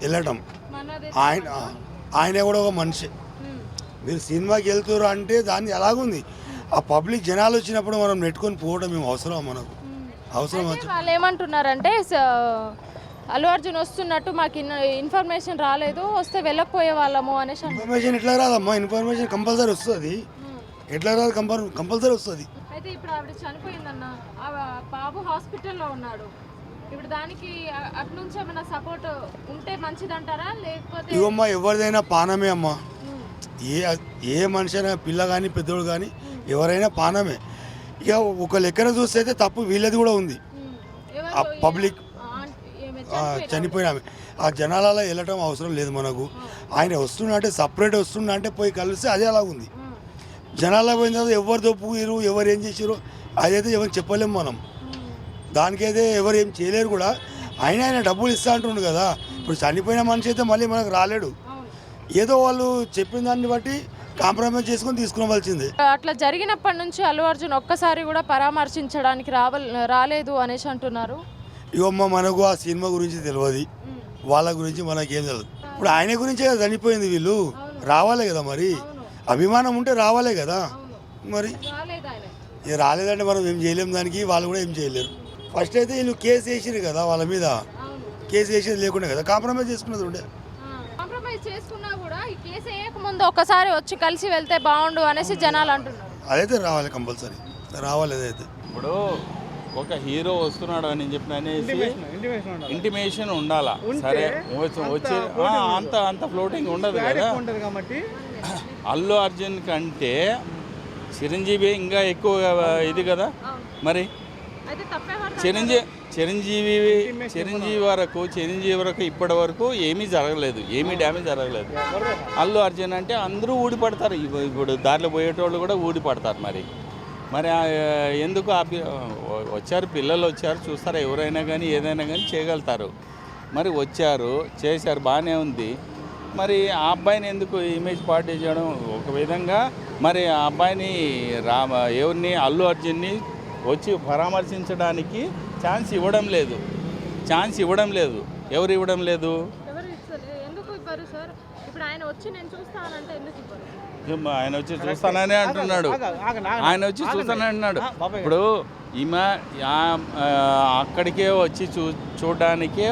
వెళ్ళటం. ఆయన ఆయన కూడా ఒక మనిషి. మీరు సినిమాకి వెళ్తున్నారు అంటే దాన్ని ఎలాగుంది? ఆ పబ్లిక్ జనాలు వచ్చినప్పుడు మనం నెట్టుకొని పోవడం మేము. అవసరం మనకు అవసరం వాళ్ళు ఏమంటున్నారంటే అల్లు అర్జున్ వస్తున్నట్టు మాకు ఇన్- ఇన్ఫర్మేషన్ రాలేదు వస్తే వెళ్ళకపోయే వాళ్ళము అనేసి. ఇన్ఫర్మేషన్ ఎట్లా రాదమ్మా? ఇన్ఫర్మేషన్ కంపల్సరీ వస్తుంది. ఎట్లా రాదు కంపల్ కంపల్సరీ వస్తుంది. అయితే ఇప్పుడు ఆవిడ చనిపోయిందన్న బాబు హాస్పిటల్లో ఉన్నాడు. ఇప్పుడు దానికి అ- అటు నుంచి ఏమైనా సపోర్ట్ ఉంటే మంచిదంటారా? లేకపోతే ఇవమ్మా ఎవరిదైనా పానమే అమ్మా. ఏ ఏ మనిషి అయినా పిల్ల కానీ పెద్దోడు కానీ ఎవరైనా పానమే. ఇక ఒక లెక్కన చూస్తే అయితే తప్పు వీళ్ళది కూడా ఉంది. ఆ పబ్లిక్ ఈమె ఆ, చనిపోయిన చనిపోయిన ఆమె. ఆ జనాలలో వెళ్ళటం అవసరం లేదు మనకు. ఆయన వస్తున్నా అంటే సపరేట్ వస్తున్నా అంటే పోయి కలిస్తే అదే అలా ఉంది. ఉమ్. జనాల్లో పోయిన తర్వాత ఎవరు దొప్పురు ఎవరు ఏం చేసారు అదైతే ఎవరు చెప్పలేము మనం. దానికైతే ఎవరు ఏం చేయలేరు కూడా. ఆయన ఆయన డబ్బులు ఇస్తా అంటుండు కదా. ఇప్పుడు చనిపోయిన మనిషి అయితే మళ్ళీ మనకు రాలేడు. ఏదో వాళ్ళు చెప్పిన దాన్ని బట్టి కాంప్రమైజ్ చేసుకొని తీసుకునవలసిందే. అట్లా జరిగినప్పటి నుంచి అల్లు అర్జున్ ఒక్కసారి కూడా పరామర్శించడానికి రావల్ రాలేదు అనేసి అంటున్నారు. ఇవమ్మ మనకు ఆ సినిమా గురించి తెలియదు. వాళ్ళ గురించి మనకేం తెలియదు ఇప్పుడు ఆయన గురించే కదా చనిపోయింది వీళ్ళు. రావాలే కదా మరి. అభిమానం ఉంటే రావాలే కదా. మరి రాలేదంటే మనం ఏం చేయలేము దానికి. వాళ్ళు కూడా ఏం చేయలేరు. ఫస్ట్ అయితే వీళ్ళు కేసు వేసిరు కదా వాళ్ళ మీద. కేసు వేసేది లేకుండా కదా. కాంప్రమైజ్ చేసుకున్నది ఉండే. కాంప్రమైజ్ చేసుకున్నా కూడా ఈ కేసు వేయకముందు ఒక్కసారి వచ్చి కలిసి వెళ్తే బాగుండు అనేసి జనాలు అంటున్నారు. అదైతే రావాలి కంపల్సరీ. రావాలి అదైతే. ఇప్పుడు ఒక హీరో వస్తున్నాడు అని చెప్పిన అనేసి ఇంటిమేషన్ ఉండాలా? సరే వచ్చి అంత అంత ఫ్లోటింగ్ ఉండదు కదా. కాబట్టి. అల్లు అర్జున్ కంటే చిరంజీవి ఇంకా ఎక్కువ ఇది కదా? మరి చిరంజీవి చిరంజీవి చిరంజీవి వరకు చిరంజీవి వరకు ఇప్పటి వరకు ఏమీ జరగలేదు. ఏమీ డ్యామేజ్ జరగలేదు. అల్లు అర్జున్ అంటే అందరూ ఊడిపడతారు. ఇప్పుడు దారిలో పోయేటోళ్ళు కూడా ఊడిపడతారు మరి. మరి ఆ, ఎందుకు వచ్చారు పిల్లలు వచ్చారు చూస్తారు? ఎవరైనా కానీ ఏదైనా కానీ చేయగలుగుతారు. మరి వచ్చారు చేశారు బాగానే ఉంది. మరి ఆ అబ్బాయిని ఎందుకు ఇమేజ్ పార్టీ చేయడం ఒక విధంగా మరి ఆ అబ్బాయిని రామ ఎవరిని? అల్లు అర్జున్ని వచ్చి పరామర్శించడానికి ఛాన్స్ ఇవ్వడం లేదు. ఛాన్స్ ఇవ్వడం లేదు. ఎవరు ఇవ్వడం లేదు? ఎవరు ఇస్తలే? ఎందుకు ఇవ్వరు సార్? ఇప్పుడు ఆయన వచ్చి నేను చూస్తానంటే ఎందుకు ఇవ్వరు? ఏం ఆయన వచ్చి చూస్తానని అంటున్నాడు. ఆయన వచ్చి చూస్తానని అంటున్నాడు. ఇప్పుడు ఈమె అక్కడికే వచ్చి చూ చూడడానికే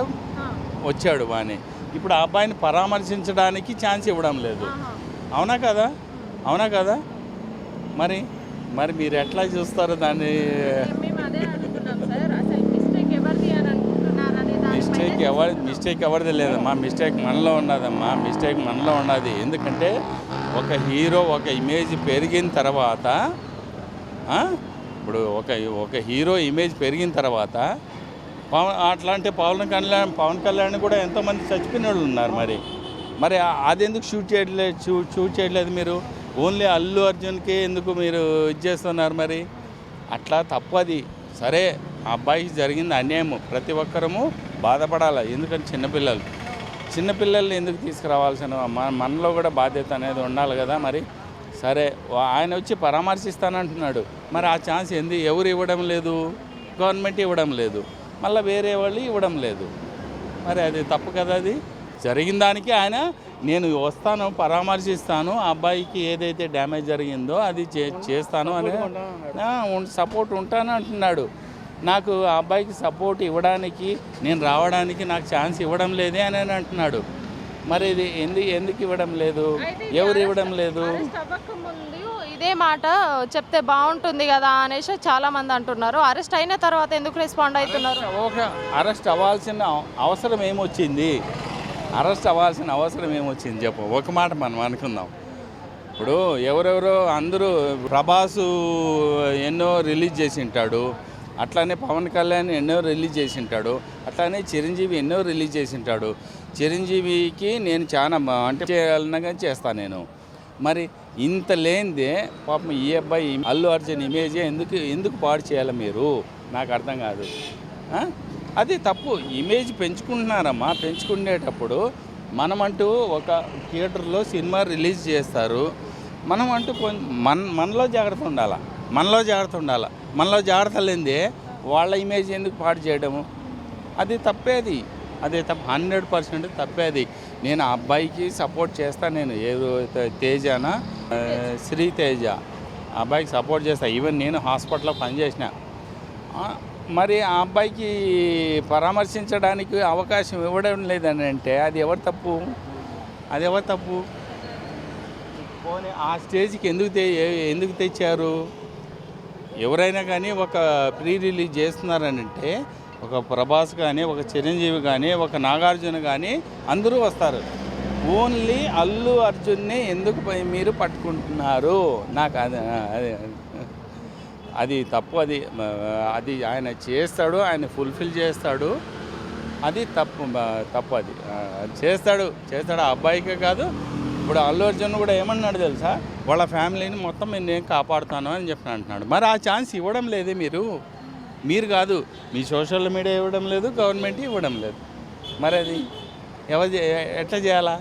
వచ్చాడు వాని ఇప్పుడు ఆ అబ్బాయిని పరామర్శించడానికి ఛాన్స్ ఇవ్వడం లేదు. అవునా కదా? అవునా కదా? మరి? మరి మీరు ఎట్లా చూస్తారు దాన్ని? మిస్టేక్ ఎవరి మిస్టేక్ ఎవరిది లేదమ్మా. మిస్టేక్ మనలో ఉన్నదమ్మా. మిస్టేక్ మనలో ఉన్నది. ఎందుకంటే ఒక హీరో ఒక ఇమేజ్ పెరిగిన తర్వాత ఇప్పుడు ఒక ఒక హీరో ఇమేజ్ పెరిగిన తర్వాత పవన్ అట్లాంటి పవన్ కళ్యాణ్ పవన్ కళ్యాణ్ కూడా ఎంతోమంది చచ్చిపోయిన వాళ్ళు ఉన్నారు మరి. మరి అది ఎందుకు షూట్ చేయట్లేదు షూట్ షూట్ చేయట్లేదు మీరు? ఓన్లీ అల్లు అర్జున్కి ఎందుకు మీరు ఇది చేస్తున్నారు మరి? అట్లా తప్పది సరే ఆ అబ్బాయికి జరిగింది అన్యాయం. ప్రతి ఒక్కరము బాధపడాలి. ఎందుకంటే చిన్నపిల్లలు. చిన్నపిల్లల్ని ఎందుకు తీసుకురావాల్సిన మన మనలో కూడా బాధ్యత అనేది ఉండాలి కదా మరి. సరే ఆయన వచ్చి పరామర్శిస్తానంటున్నాడు. మరి ఆ ఛాన్స్ ఎందుకు ఎవరు ఇవ్వడం లేదు? గవర్నమెంట్ ఇవ్వడం లేదు. మళ్ళీ వేరే వాళ్ళు ఇవ్వడం లేదు. మరి అది తప్పు కదా అది? జరిగిన దానికి ఆయన నేను వస్తాను పరామర్శిస్తాను ఆ అబ్బాయికి ఏదైతే డ్యామేజ్ జరిగిందో అది చే- చేస్తాను అని సపోర్ట్ ఉంటాను అంటున్నాడు. నాకు ఆ అబ్బాయికి సపోర్ట్ ఇవ్వడానికి నేను రావడానికి నాకు ఛాన్స్ ఇవ్వడం లేదే అని అని అంటున్నాడు. మరి ఇది ఎందుకు ఎందుకు ఇవ్వడం లేదు? ఎవరు ఇవ్వడం లేదు? ఇదే మాట చెప్తే బాగుంటుంది కదా అనేసి చాలా మంది అంటున్నారు. అరెస్ట్ అయిన తర్వాత ఎందుకు రెస్పాండ్ అవుతున్నారు? అరెస్ట్ అవ్వాల్సిన అవ- అవసరం ఏమొచ్చింది? అరెస్ట్ అవ్వాల్సిన అవసరం ఏమొచ్చింది చెప్పు? ఒక మాట మనం అనుకుందాం. ఇప్పుడు ఎవరెవరో అందరూ ప్రభాసు ఎన్నో రిలీజ్ చేసి ఉంటాడు అట్లానే పవన్ కళ్యాణ్ ఎన్నో రిలీజ్ చేసి ఉంటాడు అట్లానే చిరంజీవి ఎన్నో రిలీజ్ చేసి ఉంటాడు చిరంజీవికి నేను చాలా అంటే చేయాలన్నా కానీ చేస్తాను నేను. మరి ఇంత లేనిదే పాపం ఈ అబ్బాయి అల్లు అర్జున్ ఇమేజే ఎందుకు ఎందుకు పాడు చేయాలి మీరు? నాకు అర్థం కాదు. అది తప్పు. ఇమేజ్ పెంచుకుంటున్నారమ్మా. పెంచుకునేటప్పుడు మనమంటూ ఒక థియేటర్లో సినిమా రిలీజ్ చేస్తారు. మనం అంటూ మన మనలో జాగ్రత్త ఉండాలా? మనలో జాగ్రత్త ఉండాలా? మనలో జాగ్రత్త లేనిదే వాళ్ళ ఇమేజ్ ఎందుకు పాడు చేయడము? అది తప్పేది అదే. తప్ప హండ్రెడ్ పర్సెంట్ తప్పేది నేను ఆ అబ్బాయికి సపోర్ట్ చేస్తాను నేను ఏదో తేజనా? శ్రీ తేజ అబ్బాయికి సపోర్ట్ చేస్తా. ఈవెన్ నేను హాస్పిటల్లో పనిచేసిన. మరి ఆ అబ్బాయికి పరామర్శించడానికి అవకాశం ఇవ్వడం లేదని అంటే అది ఎవరు తప్పు? అది ఎవరు తప్పు? పోనీ ఆ స్టేజ్కి ఎందుకు తె ఎందుకు తెచ్చారు? ఎవరైనా కానీ ఒక ప్రీ రిలీజ్ చేస్తున్నారని అంటే ఒక ప్రభాస్ కానీ ఒక చిరంజీవి కానీ ఒక నాగార్జున కానీ అందరూ వస్తారు. ఓన్లీ అల్లు అర్జున్ని ఎందుకు మీరు పట్టుకుంటున్నారు? నాకు అది. అది తప్పు అది అది ఆయన చేస్తాడు ఆయన ఫుల్ఫిల్ చేస్తాడు. అది తప్పు తప్పు అది. చేస్తాడు చేస్తాడు. ఆ అబ్బాయికే కాదు. ఇప్పుడు అల్లు అర్జున్ కూడా ఏమన్నాడు తెలుసా? వాళ్ళ ఫ్యామిలీని మొత్తం నేను కాపాడుతాను అని చెప్పి అంటున్నాడు. మరి ఆ ఛాన్స్ ఇవ్వడం లేదే మీరు? మీరు కాదు. మీ సోషల్ మీడియా ఇవ్వడం లేదు గవర్నమెంట్ ఇవ్వడం లేదు. మరి అది ఎవరు ఎట్లా చేయాలా?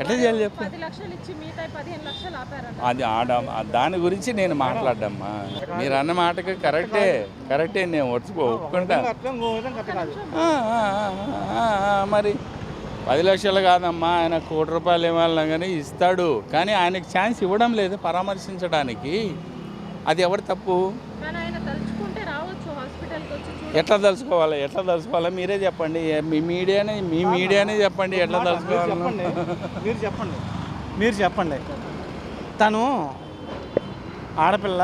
ఎట్లా చేయాలి చెప్పు? పది లక్షలు ఇచ్చి మిగతా పదిహేను లక్షలు ఆపారంట. అది ఆడ దాని గురించి నేను మాట్లాడ్డమ్మా మీరు అన్న మాటకి కరెక్టే కరెక్టే నేను ఒప్పుకో ఒప్పుకుంటా. ఆ, ఆ, ఆ, ఆ, మరి పది లక్షలు కాదమ్మా ఆయన కోటి రూపాయలు ఇవ్వాలన్నా కానీ ఇస్తాడు. కానీ ఆయనకి ఛాన్స్ ఇవ్వడం లేదు పరామర్శించడానికి. అది ఎవరు తప్పు కానీ ఆయన తలుచుకుంటే రావచ్చు హాస్పిటల్కి వచ్చి చూడ ఎట్లా తలుచుకోవాలి ఎట్లా తలుచుకోవాలో? మీరే చెప్పండి. మీ మీడియానే మీ మీడియానే చెప్పండి ఎట్లా తలుచుకోవాలి? చెప్పండి. మీరు చెప్పండి. మీరు చెప్పండి. తను ఆడపిల్ల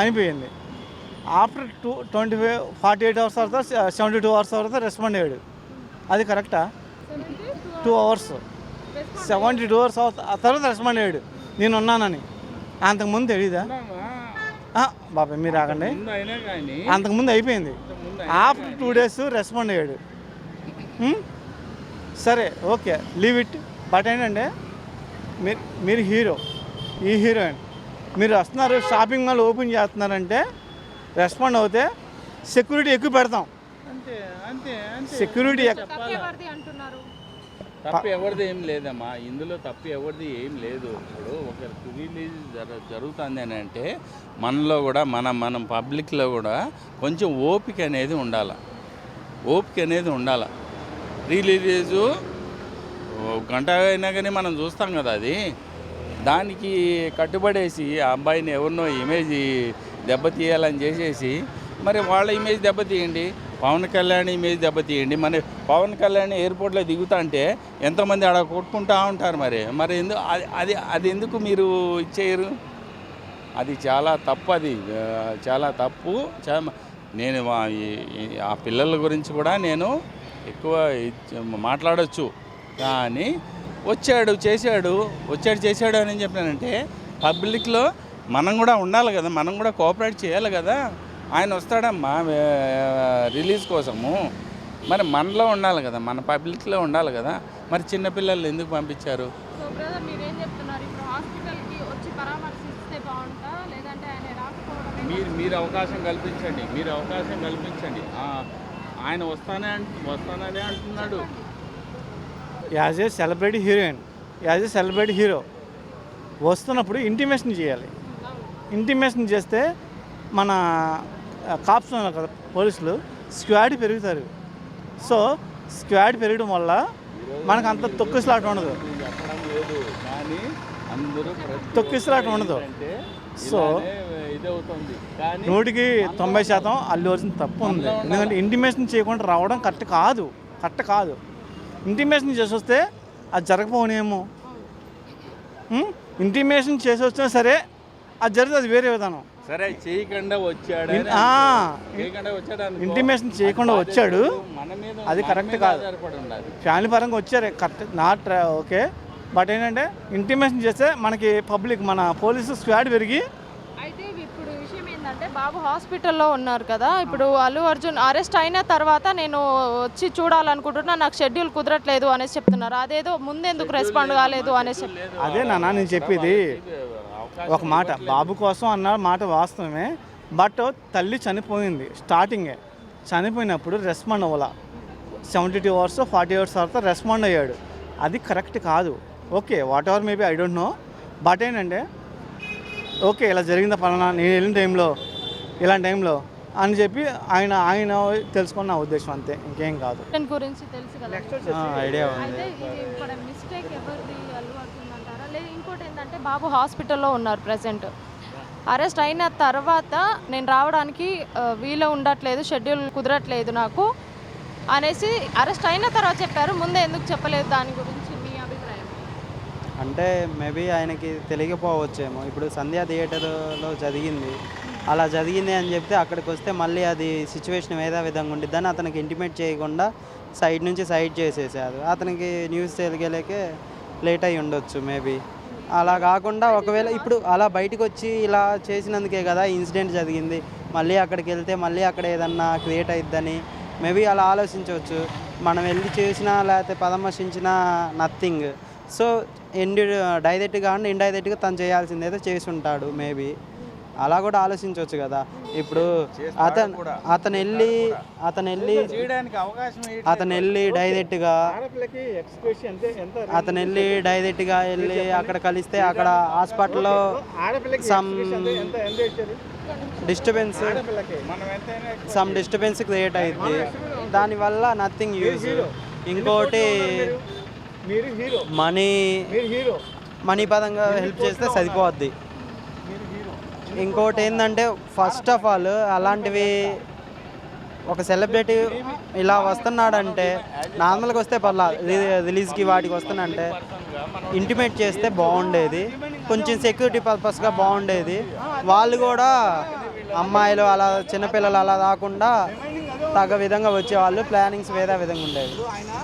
అనిపోయింది after two twenty five forty eight hours తర్వాత సెవెంటీ టూ అవర్స్ తర్వాత రెస్పాండ్ అయ్యాడు. అది కరెక్టా? Two hours. Seventy two hours ఆ తర్వాత రెస్పాండ్ అయ్యాడు. నేను ఉన్నానని అంతకుముందు తెలియదా బాబాయ్ మీరు ఆగండి. అంతకుముందు అయిపోయింది. ఆఫ్టర్ టూ డేస్ రెస్పాండ్ అయ్యాడు? సరే ఓకే లీవ్ ఇట్. బట్ ఏంటంటే మీరు మీరు హీరో ఈ హీరోయిన్ మీరు వస్తున్నారు షాపింగ్ మాల్ ఓపెన్ చేస్తున్నారంటే రెస్పాండ్ అవుతే సెక్యూరిటీ ఎక్కువ పెడతాం. సెక్యూరిటీ తప్పు ఎవరిది ఏం లేదమ్మా. ఇందులో తప్పు ఎవరిది ఏం లేదు. ఇప్పుడు ఒక రిలీజ్ జర జరుగుతుంది అని అంటే మనలో కూడా మన మనం పబ్లిక్లో కూడా కొంచెం ఓపిక అనేది ఉండాలి. ఓపిక అనేది ఉండాలి. రిలీజు గంట అయినా కానీ మనం చూస్తాం కదా అది. దానికి కట్టుబడేసి ఆ అబ్బాయిని ఎవరినో ఇమేజ్ దెబ్బతీయాలని చేసేసి మరి వాళ్ళ ఇమేజ్ దెబ్బతీయండి. పవన్ కళ్యాణ్ మీద దెబ్బతీయండి మరి పవన్ కళ్యాణ్ ఎయిర్పోర్ట్లో దిగుతా అంటే ఎంతోమంది ఆడ కొట్టుకుంటా ఉంటారు మరి? మరి ఎందుకు అది అది అది ఎందుకు మీరు ఇచ్చేయరు? అది చాలా తప్పు అది. చాలా తప్పు. నేను ఆ పిల్లల గురించి కూడా నేను ఎక్కువ మాట్లాడచ్చు. కానీ వచ్చాడు చేశాడు వచ్చాడు చేశాడు అని చెప్పానంటే పబ్లిక్లో మనం కూడా ఉండాలి కదా. మనం కూడా కోఆపరేట్ చేయాలి కదా. ఆయన వస్తాడమ్మా రిలీజ్ కోసము. మరి మనలో ఉండాలి కదా మన పబ్లిక్లో ఉండాలి కదా. మరి చిన్నపిల్లలు ఎందుకు పంపించారు? మీరేం చెప్తున్నారు? ఇప్పుడు హాస్పిటల్కి వచ్చి పరామర్శిస్తే బాగుంటా? లేదంటే ఆయన రాకపోవడం మీరు మీరు అవకాశం కల్పించండి మీరు అవకాశం కల్పించండి. ఆ, ఆయన వస్తానే అంట వస్తాననే అంటున్నాడు. As a celebrity heroine as a celebrity hero వస్తున్నప్పుడు ఇంటిమేషన్ చేయాలి. ఇంటిమేషన్ చేస్తే మన కాప్స్ ఉన్నారు కదా పోలీసులు స్క్వాడ్ పెరుగుతారు. సో స్క్వాడ్ పెరగడం వల్ల మనకు అంత తొక్కిసలాట ఉండదు. తొక్కిసలాట ఉండదు. సో నూటికి తొంభై శాతం అల్లు అర్జున్ తప్పు ఉంది. ఎందుకంటే ఇంటిమేషన్ చేయకుండా రావడం కరెక్ట్ కాదు. కరెక్ట్ కాదు. ఇంటిమేషన్ చేసి వస్తే అది జరగకపోనేమో ఇంటిమేషన్ చేసి వచ్చినా సరే అది జరిగితే అది వేరే విధానం. సరే చేయకుండా వచ్చాడు. ఇంటిమేషన్ చేయకుండా వచ్చాడు. మన మీద అది కరెక్ట్ కాదు. ఫ్యామిలీ పరంగా వచ్చారు కరెక్ట్. Not okay. బట్ ఏంటంటే ఇంటిమేషన్ చేస్తే మనకి పబ్లిక్ మన పోలీసు స్క్వాడ్ పెరిగి అయితే ఇప్పుడు విషయం ఏంటంటే బాబు హాస్పిటల్లో ఉన్నారు కదా. ఇప్పుడు అల్లు అర్జున్ అరెస్ట్ అయిన తర్వాత నేను వచ్చి చూడాలనుకుంటున్నా నాకు షెడ్యూల్ కుదరట్లేదు అనేసి చెప్తున్నారు. అదేదో ముందెందుకు రెస్పాండ్ కాలేదు అనేసి అదే నాన్న నేను చెప్పేది. ఒక మాట బాబు కోసం అన్న మాట వాస్తవమే బట్ తల్లి చనిపోయింది స్టార్టింగే. చనిపోయినప్పుడు respond అవ్వాల? Seventy two hours forty hours తర్వాత రెస్పాండ్ అయ్యాడు. అది కరెక్ట్ కాదు. Okay whatever maybe I don't know. But ఏంటంటే ఓకే ఇలా జరిగిందా పలానా నేను వెళ్ళిన టైంలో ఇలాంటి టైంలో అని చెప్పి ఆయన ఆయన తెలుసుకున్న నా ఉద్దేశం అంతే ఇంకేం కాదు. గురించి తెలుసు కదా. ఐడియా ఉంది అయితే ఇది ఇక్కడ మిస్టేక్ ఎవరిది అల్లు అర్జున్ అంటారా లేదు ఇంకోటి ఏంటంటే బాబు హాస్పిటల్లో ఉన్నారు ప్రజెంట్ అరెస్ట్ అయిన తర్వాత నేను రావడానికి వీలు ఉండట్లేదు షెడ్యూల్ కుదరట్లేదు నాకు అనేసి అరెస్ట్ అయిన తర్వాత చెప్పారు. ముందే ఎందుకు చెప్పలేదు దాని గురించి మీ అభిప్రాయం? అంటే మేబీ ఆయనకి తెలియకపోవచ్చేమో. ఇప్పుడు సంధ్యా థియేటర్లో జరిగింది. అలా జరిగింది అని చెప్తే అక్కడికి వస్తే మళ్ళీ అది సిచ్యువేషన్ ఏదో విధంగా ఉండిద్దని అతనికి ఇంటిమేట్ చేయకుండా సైడ్ నుంచి సైడ్ చేసేసారు. అతనికి న్యూస్ తెలియలేకే లేట్ అయి ఉండొచ్చు మేబీ. అలా కాకుండా ఒకవేళ ఇప్పుడు అలా బయటకు వచ్చి ఇలా చేసినందుకే కదా ఇన్సిడెంట్ జరిగింది. మళ్ళీ అక్కడికి వెళ్తే మళ్ళీ అక్కడ ఏదన్నా క్రియేట్ అయిద్దని. మేబీ అలా ఆలోచించవచ్చు. మనం వెళ్ళి చేసినా లేకపోతే పరామర్శించినా నథింగ్. సో ఎండి డైరెక్ట్గా అండ్ ఇండైరెక్ట్గా తను చేయాల్సింది చేసి ఉంటాడు మేబీ. అలా కూడా ఆలోచించవచ్చు కదా. ఇప్పుడు అతను అతను వెళ్ళి అతను వెళ్ళి అతను వెళ్ళి డైరెక్ట్గా అతను వెళ్ళి డైరెక్ట్గా వెళ్ళి అక్కడ కలిస్తే అక్కడ హాస్పిటల్లో ఇచ్చారు డిస్టర్బెన్స్ సమ్ డిస్టర్బెన్స్ క్రియేట్ అయింది దానివల్ల నథింగ్ యూజ్ ఇంకోటి మీరు? హీరో. మనీ మీరు హీరో. మనీ పరంగా హెల్ప్ చేస్తే సరిపోద్ది. ఇంకోటి ఏంటంటే ఫస్ట్ ఆఫ్ ఆల్ అలాంటివి ఒక సెలబ్రిటీ ఇలా వస్తున్నాడంటే నార్మల్గా వస్తే పర్లా రిలీజ్కి వాటికి వస్తున్నాడంటే ఇంటిమేట్ చేస్తే బాగుండేది కొంచెం సెక్యూరిటీ పర్పస్గా బాగుండేది. వాళ్ళు కూడా అమ్మాయిలు అలా చిన్నపిల్లలు అలా రాకుండా తగ్గ విధంగా వచ్చేవాళ్ళు ప్లానింగ్స్ వేరే విధంగా ఉండేవి.